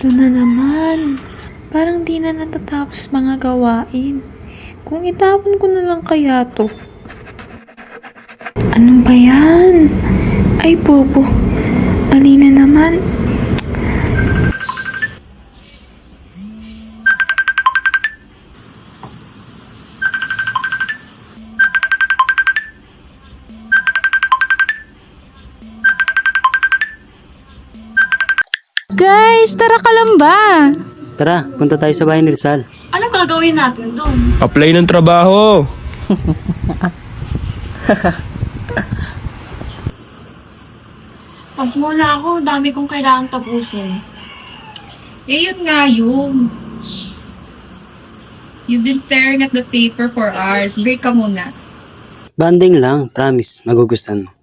Ito na naman. Parang di na natatapos mga gawain. Kung itapon ko na lang kaya to. Ano ba yan? Ay, bobo. Mali na naman. Guys, tara ka lang ba? Tara, punta tayo sa bahay ni Rizal. Ano gagawin natin doon? Apply ng trabaho. Pas muna ako, dami kong kailangan tapusin. Eh, yun nga yun. You've been staring at the paper for hours. Break ka muna. Banding lang, promise, magugustuhan mo.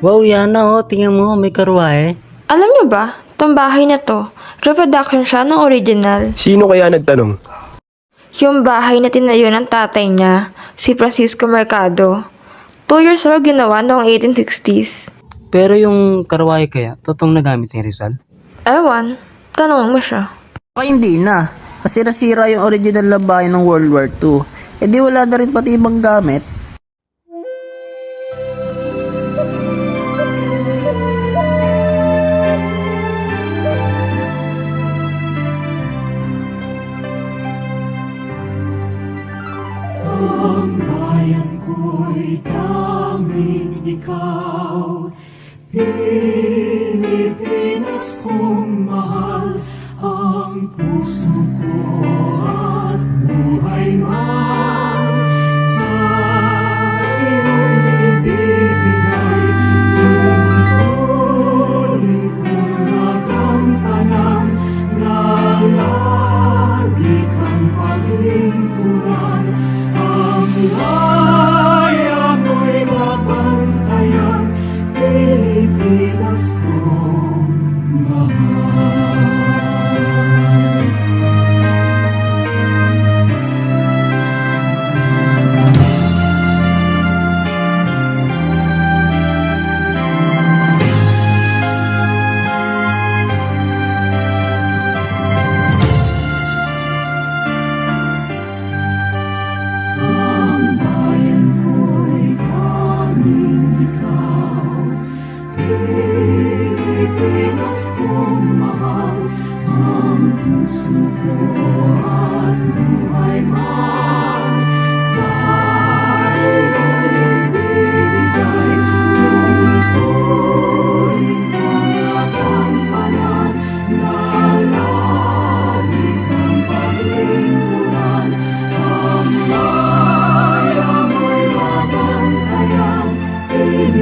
Wow, Yana oh, tingnan mo, may karwahe. Alam niyo ba, tong bahay na to, reproduction siya ng original. Sino kaya nagtanong? Yung bahay na tinayo ng tatay niya, si Francisco Mercado. Two years old ginawa noong 1860s. Pero yung karwahe kaya, totoong nagamit ni Rizal? Ewan, tanong mo siya. Baka hindi na. Kasi nasira yung original na bahay ng World War II. E di wala na rin pati ibang gamit. bayan ko'y tanging ikaw. Di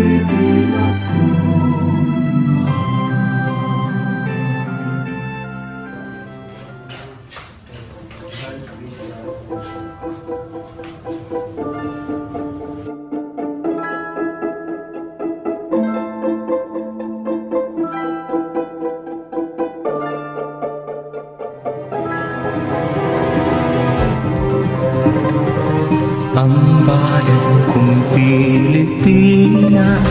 You. Ang bayan kong Pilipinas.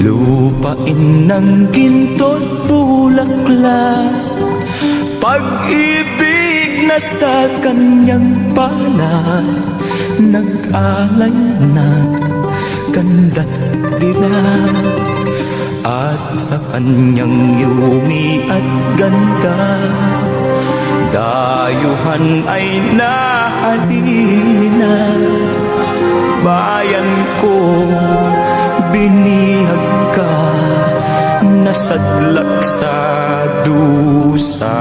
Lupain ng ginto't bulaklak. Pag-ibig na sa kanyang palad Nag-alay na ganda't dilag At sa kanyang yumi at ganda Dayuhan ay nahalina Bayan ko binihag ka Nasadlak sa dusa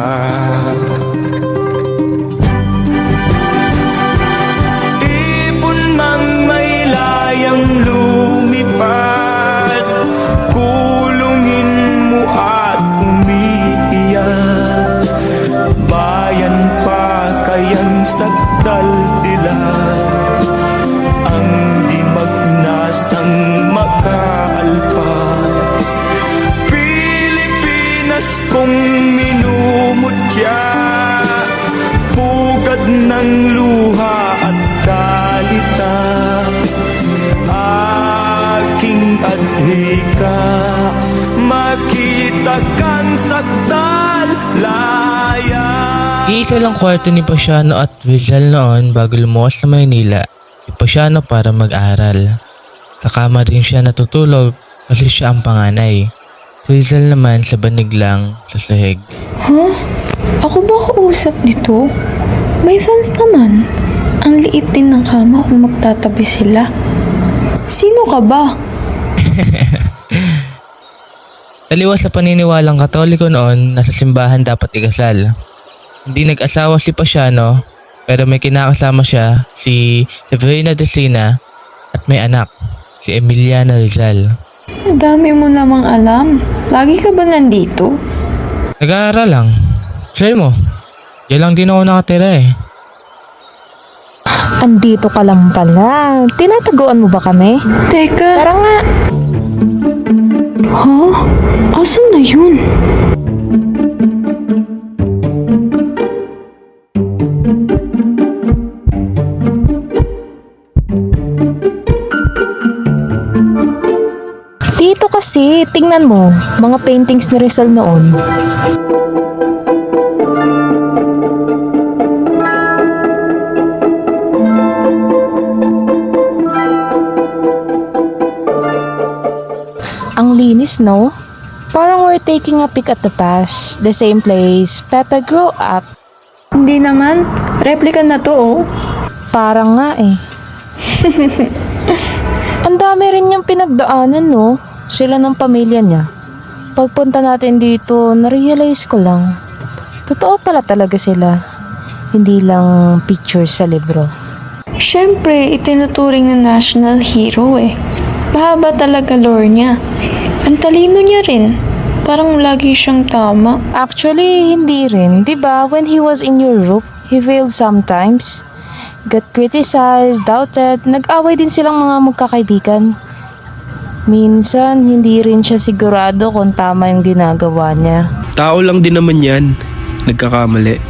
kong minumutya Pugad ng luha at kalita Aking adhika Makita kang sakdal laya Iisa lang kwarto ni Pasiano at Rizal noon bago lumuwas sa Maynila. Si Pasiano para mag-aral. Sa kama rin siya natutulog kasi siya ang panganay. Rizal naman sa banig lang sa sahig. Huh? Ako ba kausap nito? May sense naman. Ang liit din ng kama kung magtatabi sila. Sino ka ba? Taliwas sa paniniwalang katoliko noon, nasa simbahan dapat ikasal. Hindi nag-asawa si Pasiano, pero may kinakasama siya, si Severina Decina, at may anak, si Emiliana Rizal. Ang dami mo namang alam. Lagi ka ba nandito? Nag-aaral lang. Try mo. Yan lang din ako nakatira eh. Andito ka lang pala. Tinataguan mo ba kami? Teka. Tara nga. Huh? Asan na yun? Kasi, tingnan mo. Mga paintings ni Rizal noon. Ang linis, no? Parang we're taking a peek at the past. The same place Pepe grew up. Hindi naman. Replika na to, oh. Parang nga eh. Ang dami rin niyang pinagdaanan, no? Sila ng pamilya niya. Pagpunta natin dito, narealize ko lang. Totoo pala talaga sila. Hindi lang pictures sa libro. Siyempre, itinuturing na national hero eh. Mahaba talaga lore niya. Ang talino niya rin. Parang lagi siyang tama. Actually, hindi rin. 'Di ba When he was in Europe, he failed sometimes. Got criticized, doubted, nag-away din silang mga magkakaibigan. Minsan, hindi rin siya sigurado kung tama yung ginagawa niya. Tao lang din naman yan. Nagkakamali.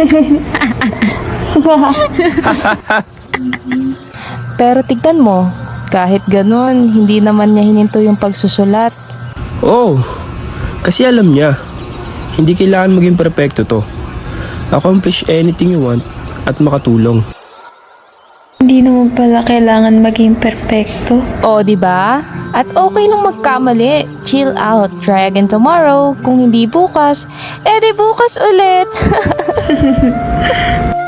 Pero tignan mo, kahit ganun, hindi naman niya hininto yung pagsusulat. Oh, kasi alam niya. Hindi kailangan maging perpekto to. Accomplish anything you want at makatulong. Hindi naman pala kailangan maging perpekto. O, di ba? At okay lang magkamali. Chill out. Try again tomorrow. Kung hindi bukas, edi bukas ulit.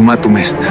Sumatu Mest.